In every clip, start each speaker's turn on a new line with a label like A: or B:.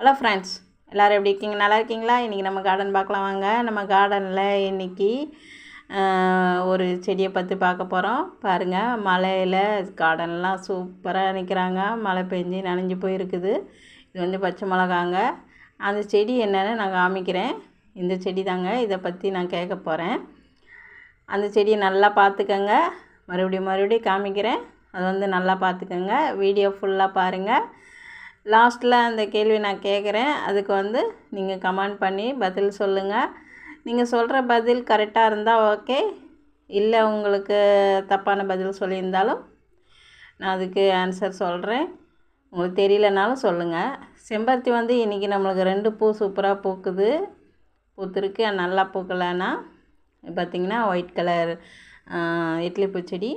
A: Hello friends எல்லோரும் எப்படி இருக்கீங்க நல்லா இருக்கீங்களா இன்றைக்கி நம்ம கார்டன் பார்க்கலாம் வாங்க நம்ம கார்டனில் இன்றைக்கி ஒரு செடியை பற்றி பார்க்க போகிறோம் பாருங்கள் மழையில் கார்டன்லாம் சூப்பராக நிற்கிறாங்க மழை பெஞ்சு நனைஞ்சு போயிருக்குது இது வந்து பச்சை மிளகாங்க அந்த செடி என்னென்னு நான் காமிக்கிறேன் இந்த செடி தாங்க இதை பற்றி நான் கேட்க போகிறேன் அந்த செடியை நல்லா பார்த்துக்கங்க மறுபடியும் மறுபடியும் காமிக்கிறேன் அது வந்து நல்லா பார்த்துக்கோங்க வீடியோ ஃபுல்லாக பாருங்கள் லாஸ்ட்டில் அந்த கேள்வி நான் கேட்குறேன் அதுக்கு வந்து நீங்கள் கமெண்ட் பண்ணி பதில் சொல்லுங்கள் நீங்கள் சொல்கிற பதில் கரெக்டாக இருந்தால் ஓகே இல்லை உங்களுக்கு தப்பான பதில் சொல்லியிருந்தாலும் நான் அதுக்கு ஆன்சர் சொல்கிறேன் உங்களுக்கு தெரியலனாலும் சொல்லுங்கள் செம்பருத்தி வந்து இன்றைக்கி நம்மளுக்கு ரெண்டு பூ சூப்பராக பூக்குது பூத்துருக்கு நல்லா பூக்கலைன்னா பார்த்திங்கன்னா ஒயிட் கலர் இட்லி பூச்செடி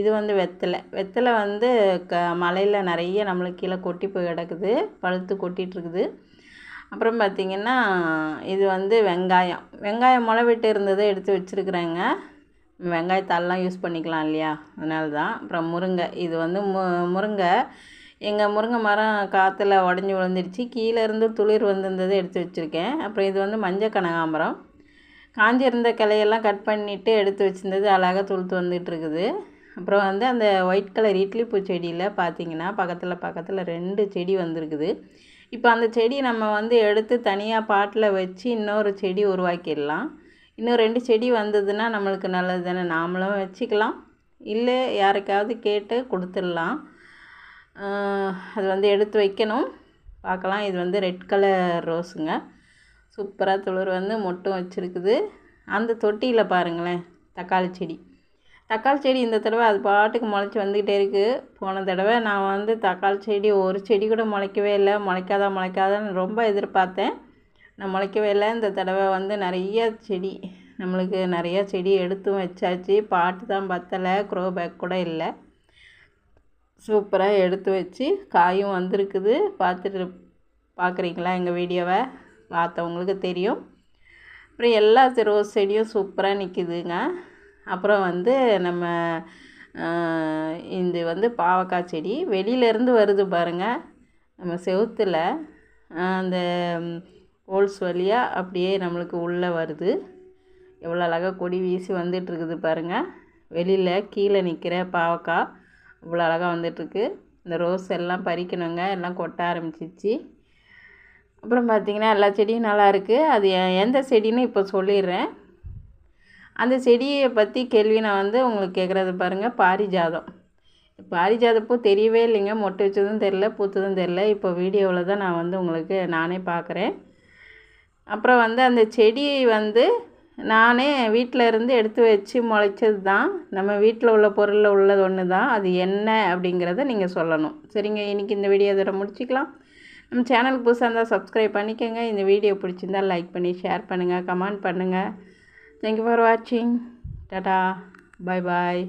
A: இது வந்து வெத்தலை வெத்தலை வந்து க மலையில் நிறைய நம்மளுக்கு கீழே கொட்டி போய் கிடக்குது பழுத்து கொட்டிகிட்ருக்குது அப்புறம் பார்த்திங்கன்னா இது வந்து வெங்காயம் வெங்காயம் முளை விட்டு இருந்ததை எடுத்து வச்சுருக்குறேங்க வெங்காயத்தாலெலாம் யூஸ் பண்ணிக்கலாம் இல்லையா அதனால தான் அப்புறம் முருங்கை இது வந்து மு முருங்கை எங்கள் முருங்கை மரம் காற்றுல உடஞ்சி விழுந்துருச்சு கீழேருந்து துளிர் வந்திருந்ததை எடுத்து வச்சுருக்கேன் அப்புறம் இது வந்து மஞ்சள் கனகாம்பரம் காஞ்சிருந்த கிளையெல்லாம் கட் பண்ணிவிட்டு எடுத்து வச்சுருந்தது அழகாக துளுத்து வந்துட்டுருக்குது அப்புறம் வந்து அந்த ஒயிட் கலர் இட்லி பூ செடியில் பார்த்திங்கன்னா பக்கத்தில் பக்கத்தில் ரெண்டு செடி வந்திருக்குது இப்போ அந்த செடி நம்ம வந்து எடுத்து தனியாக பாட்டில் வச்சு இன்னொரு செடி உருவாக்கிடலாம் இன்னும் ரெண்டு செடி வந்ததுன்னா நம்மளுக்கு நல்லது தானே நாமளும் வச்சுக்கலாம் இல்லை யாருக்காவது கேட்டு கொடுத்துடலாம் அது வந்து எடுத்து வைக்கணும் பார்க்கலாம் இது வந்து ரெட் கலர் ரோஸுங்க சூப்பராக துளிர் வந்து மொட்டும் வச்சுருக்குது அந்த தொட்டியில் பாருங்களேன் தக்காளி செடி தக்காளி செடி இந்த தடவை அது பாட்டுக்கு முளைச்சி வந்துக்கிட்டே இருக்குது போன தடவை நான் வந்து தக்காளி செடி ஒரு செடி கூட முளைக்கவே இல்லை முளைக்காதா முளைக்காதான்னு ரொம்ப எதிர்பார்த்தேன் நான் முளைக்கவே இல்லை இந்த தடவை வந்து நிறைய செடி நம்மளுக்கு நிறையா செடி எடுத்தும் வச்சாச்சு பாட்டு தான் பத்தலை க்ரோ பேக் கூட இல்லை சூப்பராக எடுத்து வச்சு காயும் வந்திருக்குது பார்த்துட்டு பார்க்குறீங்களா எங்கள் வீடியோவை பார்த்தவங்களுக்கு தெரியும் அப்புறம் எல்லா ரோஸ் செடியும் சூப்பராக நிற்கிதுங்க அப்புறம் வந்து நம்ம இது வந்து பாவக்காய் செடி வெளியிலேருந்து வருது பாருங்கள் நம்ம செவுத்தில் அந்த ஹோல்ஸ் வழியாக அப்படியே நம்மளுக்கு உள்ளே வருது எவ்வளோ அழகாக கொடி வீசி வந்துட்டுருக்குது பாருங்கள் வெளியில் கீழே நிற்கிற பாவக்காய் இவ்வளோ அழகாக வந்துட்டுருக்கு இந்த ரோஸ் எல்லாம் பறிக்கணுங்க எல்லாம் கொட்ட ஆரம்பிச்சிச்சு அப்புறம் பார்த்திங்கன்னா எல்லா செடியும் நல்லாயிருக்கு அது எந்த செடின்னு இப்போ சொல்லிடுறேன் அந்த செடியை பற்றி கேள்வி நான் வந்து உங்களுக்கு கேட்குறது பாருங்கள் பாரிஜாதம் பாரிஜாத பூ தெரியவே இல்லைங்க மொட்டை வச்சதும் தெரில பூத்ததும் தெரில இப்போ வீடியோவில் தான் நான் வந்து உங்களுக்கு நானே பார்க்குறேன் அப்புறம் வந்து அந்த செடி வந்து நானே வீட்டில் இருந்து எடுத்து வச்சு முளைச்சது தான் நம்ம வீட்டில் உள்ள பொருளில் உள்ளது ஒன்று தான் அது என்ன அப்படிங்கிறத நீங்கள் சொல்லணும் சரிங்க இன்றைக்கி இந்த வீடியோ இதோட முடிச்சிக்கலாம் நம்ம சேனல் புதுசாக இருந்தால் சப்ஸ்கிரைப் பண்ணிக்கோங்க இந்த வீடியோ பிடிச்சிருந்தால் லைக் பண்ணி ஷேர் பண்ணுங்கள் கமெண்ட் பண்ணுங்கள் Thank you for watching. Tada. Bye bye.